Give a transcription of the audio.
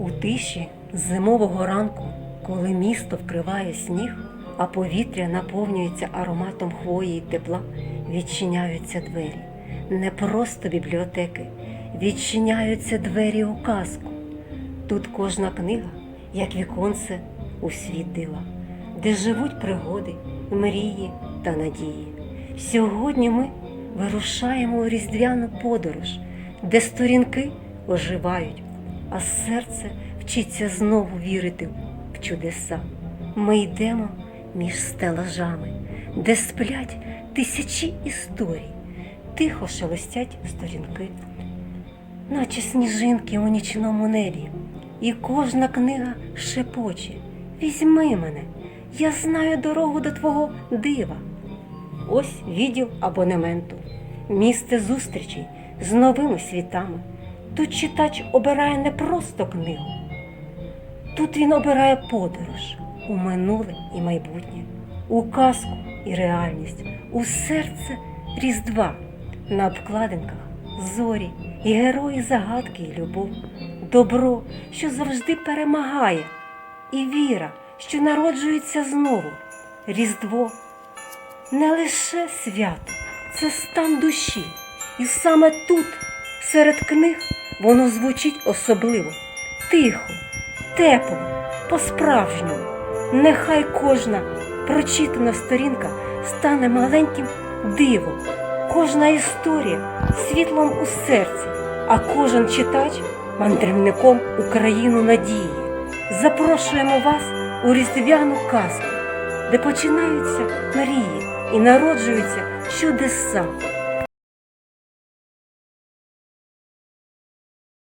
У тиші зимового ранку, коли місто вкриває сніг, а повітря наповнюється ароматом хвої й тепла, відчиняються двері. Не просто бібліотеки, відчиняються двері у казку. Тут кожна книга, як віконце у світ дива, де живуть пригоди, мрії та надії. Сьогодні ми вирушаємо у різдвяну подорож, де сторінки оживають, а серце вчиться знову вірити в чудеса. Ми йдемо між стелажами, де сплять тисячі історій, тихо шелестять сторінки, наче сніжинки у нічному небі. І кожна книга шепоче. Візьми мене, я знаю дорогу до твого дива. Ось відділ абонементу, місце зустрічей з новими світами. Тут читач обирає не просто книгу, тут він обирає подорож у минуле і майбутнє, у казку і реальність, у серце Різдва, на обкладинках зорі і герої загадки і любов, добро, що завжди перемагає, і віра, що народжується знову, Різдво не лише свято, це стан душі. І саме тут, серед книг, воно звучить особливо, тихо, тепло, по-справжньому. Нехай кожна прочитана сторінка стане маленьким дивом, кожна історія світлом у серці, а кожен читач мандрівником у країну надії. Запрошуємо вас у різдвяну казку, де починаються мрії і народжуються чудеса.